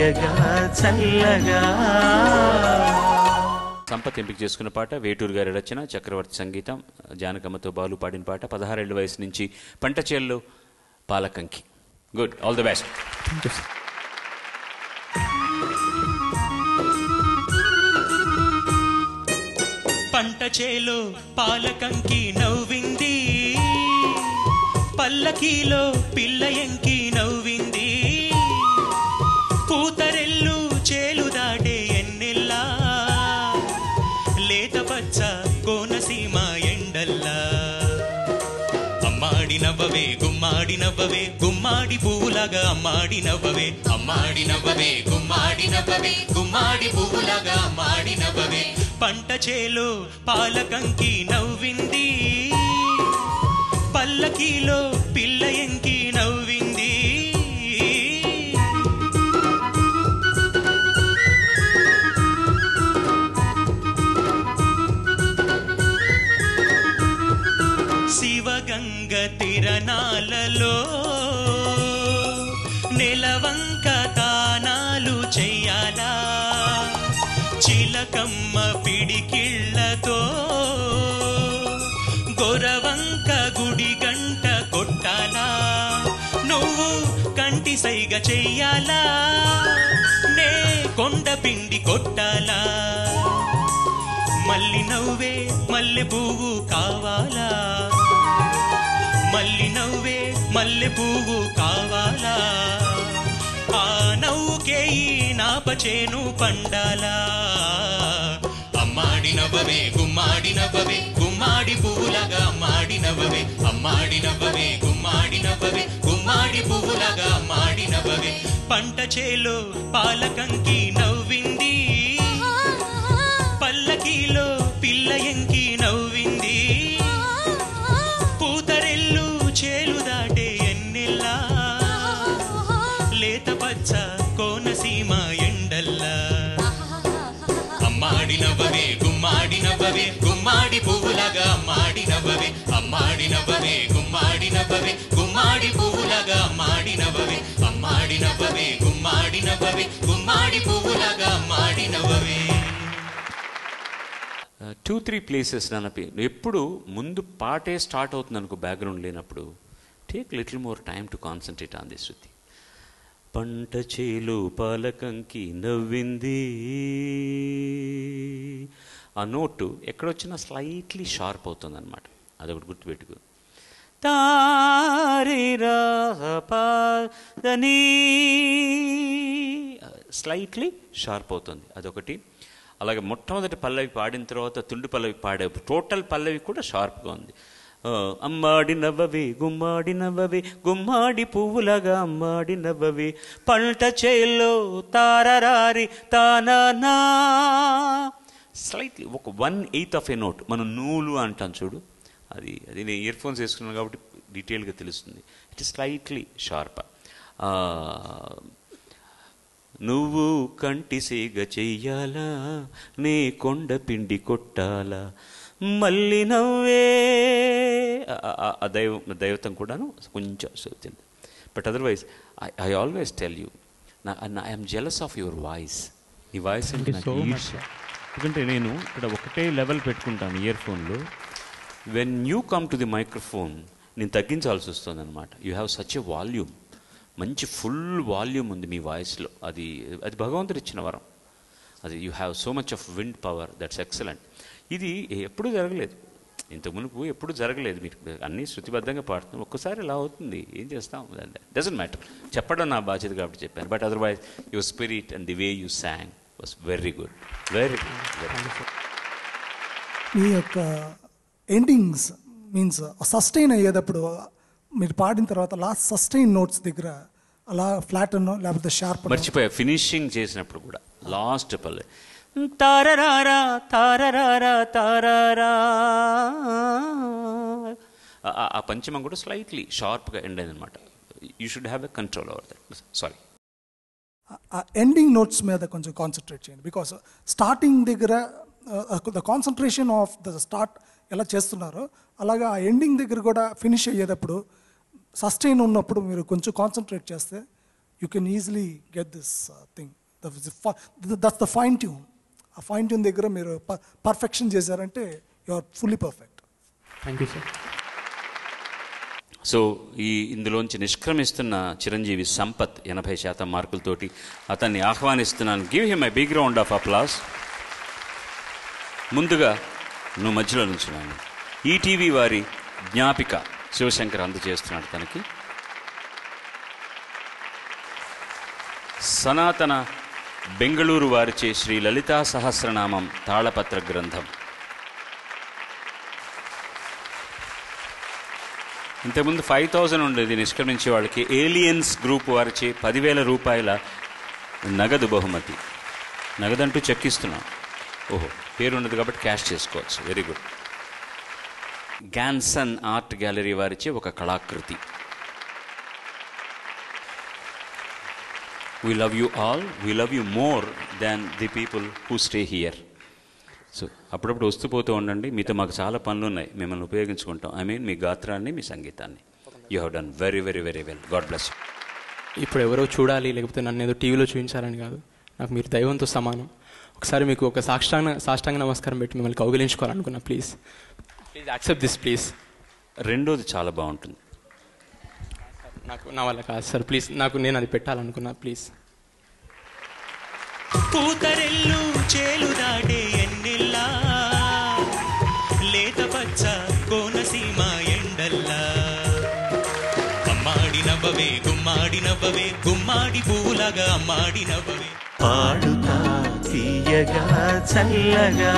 తీయగా చల్లగా. సంపత్ ఎంపిక చేసుకున్న పాట వేటూరు గారి రచన చక్రవర్తి సంగీతం జానకమ్మతో బాలు పాడిన పాట పదహారేళ్ళ వయసు నుంచి పంట చేల్లో పాలకంకి. గుడ్ ఆల్ ది బెస్ట్ పంట చేలో పాలకంకి నవ్వింది. పల్లకీలో పిల్ల నవ్వవే గుమ్మాడి నవ్వవే గుమ్మాడి పువ్వులాగా అమ్మాడి నవ్వవే అమ్మాడి నవ్వవే గుమ్మాడి నవ్వవే గుమ్మాడి పువ్వులాగా అమ్మాడి నవ్వవే పంట చేలో పాలకంకి నవ్వింది. పల్లకీలో పిల్ల ఎంకి చిలకమ్మ పిడికిళ్ళతో గొరవంక గుడి గంట కొట్టాలా? నువ్వు కంటి సైగ చెయ్యాలా? నే కొండ పిండి కొట్టాలా? మల్లి నవ్వే మల్లె పువ్వు కావాలా? మల్లి నవ్వే మల్లె పువ్వు కావాలా? ఆ నాపచేను పండాలా. అమ్మాడి నవ్వవే గుమ్మాడి పువ్వులగా గుమ్మాడి పువ్వులాగా అమ్మాడి గుమ్మాడి పువ్వులగా గుమ్మాడి పంట చేలో పాలకంకి నవ్వు నవ్వవే గుమ్మాడి పువ్వులగా అమ్మాడి నవ్వవే అమ్మాడి నవ్వవే గుమ్మాడి నవ్వవే గుమ్మాడి పువ్వులాగా అమ్మాడి నవ్వవే అమ్మాడి నవ్వవే గుమ్మాడి నవ్వవే గుమ్మాడి పువ్వులాగా అమ్మాడి నవ్వవే టూ త్రీ ప్లేసెస్ నన్నపి ఎప్పుడు ముందు పాటే స్టార్ట్ అవుతుంది అనుకో బ్యాక్గ్రౌండ్ లేనప్పుడు take little more time to concentrate on this శృతి పంట చేలు పాలకంకి నవ్వింది ఆ నోటు ఎక్కడొచ్చినా స్లైట్లీ షార్ప్ అవుతుంది అనమాట అదొకటి గుర్తుపెట్టుకు. తారిని స్లైట్లీ షార్ప్ అవుతుంది. అదొకటి. అలాగే మొట్టమొదటి పల్లవి పాడిన తర్వాత తుండి పల్లవి పాడే టోటల్ పల్లవి కూడా షార్ప్గా ఉంది. అమ్మాడి నవ్వవి గుమ్మాడి నవ్వవి గుమ్మాడి పువ్వులగా అమ్మాడి నవ్వవి పంట చేల్లో తారరారి తానా స్లైట్లీ ఒక one eighth of a note మనం నూలు అంటాం చూడు. అది అది నేను ఇయర్ ఫోన్స్ వేసుకున్నాను కాబట్టి డీటెయిల్గా తెలుస్తుంది. ఇట్ స్లైట్లీ షార్ప్ నువ్వు కంటి సేగ చెయ్యాలా? నే కొండ పిండి కొట్టాలా? మళ్ళీ నవ్వే. దైవ దైవతం కూడాను కొంచెం but otherwise I I always tell you నా I'm jealous of your voice ఈ వాయిస్ అంటే నాకు. ఎందుకంటే నేను ఇక్కడ ఒకటే లెవెల్ పెట్టుకుంటాను ఇయర్ ఫోన్లో when you come to the microphone నేను తగ్గించాల్సి వస్తుంది అనమాట you have such a volume మంచి ఫుల్ వాల్యూమ్ ఉంది మీ వాయిస్లో అది అది భగవంతుడు ఇచ్చిన వరం. అది you have so much of wind power that's excellent ఇది ఎప్పుడూ జరగలేదు. ఇంత మునుపు ఎప్పుడు జరగలేదు. మీరు అన్నీ శృతిబద్ధంగా పాడుతున్నాం. ఒక్కసారి ఇలా అవుతుంది. ఏం చేస్తాం? డజంట్ మ్యాటర్ చెప్పడం నా బాధ్యత కాబట్టి చెప్పాను. But otherwise your spirit and the way you sang was very good very మీ యొక్క ఎండింగ్స్ మీన్స్ సస్టైన్ అయ్యేటప్పుడు మీరు పాడిన తర్వాత లాస్ట్ సస్టైన్ నోట్స్ దగ్గర అలా ఫ్లాట్ లేకపోతే షార్ప్ మర్చిపోయా ఫినిషింగ్ చేసినప్పుడు కూడా లాస్ట్ పల్లె. తారరారా తారరారా తారారా. ఆ పంచమం కూడా స్లైట్లీ షార్ప్గా ఎండ్ అయింది అనమాట you should have a control over that sorry ఆ ఎండింగ్ నోట్స్ మీద కొంచెం కాన్సన్ట్రేట్ చేయండి. బికాస్ స్టార్టింగ్ uh, దగ్గర the concentration of the start ఎలా చేస్తున్నారో అలాగా ఆ ఎండింగ్ దగ్గర కూడా ఫినిష్ అయ్యేటప్పుడు సస్టైన్ ఉన్నప్పుడు మీరు కొంచెం కాన్సన్ట్రేట్ చేస్తే you can easily get this thing that's the fine tune ఆ ఫైన్ ట్యూన్ దగ్గర మీరు పర్ఫెక్షన్ చేశారంటే you are fully perfect thank you sir so ఈ ఇందులోంచి నిష్క్రమిస్తున్న చిరంజీవి సంపత్ ఎనభై శాతం మార్కులతోటి అతన్ని ఆహ్వానిస్తున్నాను. Give him a big round of applause ముందుగా నువ్వు మధ్యలో నుంచున్నాను. ఈటీవీ వారి జ్ఞాపిక శివశంకర్ అందజేస్తున్నాడు తనకి. సనాతన బెంగళూరు వారిచే శ్రీ లలితా సహస్రనామం తాళపత్ర గ్రంథం. ఇంతకుముందు ఫైవ్ థౌజండ్ ఉండేది నిష్క్రమించే వాళ్ళకి. ఏలియన్స్ గ్రూప్ వారిచే పదివేల రూపాయల నగదు బహుమతి. నగదంటూ చెక్కిస్తున్నాం. ఓహో పేరు ఉండదు కాబట్టి క్యాష్ చేసుకోవచ్చు. Very good. గ్యాన్సన్ ఆర్ట్ గ్యాలరీ వారిచే ఒక కళాకృతి. We love you all we love you more than the people who stay here so అప్పుడప్పుడు వస్తూ పోతూ ఉండండి. మీతో మాకు చాలా పనులు ఉన్నాయి మిమ్మల్ని ఉపయోగించుకుంటాం. ఐ మీన్ మీ గాత్రాన్ని మీ సంగీతాన్ని. You have done very very very well God bless ఇప్పుడు ఎవరో చూడాలి లేకపోతే నన్ను ఏదో టీవీలో చూపించాలని కాదు. నాకు మీరు దైవంతో సమానం. ఒకసారి మీకు ఒక సాష్టాంగ సాష్టాంగ నమస్కారం పెట్టి మిమ్మల్ని కౌగిలించుకోవాలనుకున్నా please please accept this please రెండోది చాలా బాగుంటుంది. నాకు నా వల్ల కాదు సార్ ప్లీజ్ నాకు నేను అది పెట్టాలనుకున్నా ప్లీజ్ పూతరెల్లు చేలు దాటే ఎన్నెల్లా? లేత పచ్చ కోనసీమ ఎండల్లా? అమ్మాడి నవ్వవే గుమ్మాడి నవ్వవే గుమ్మాడి పువ్వులాగా అమ్మాడి నవ్వవే పాడుతా తీయగా చల్లగా.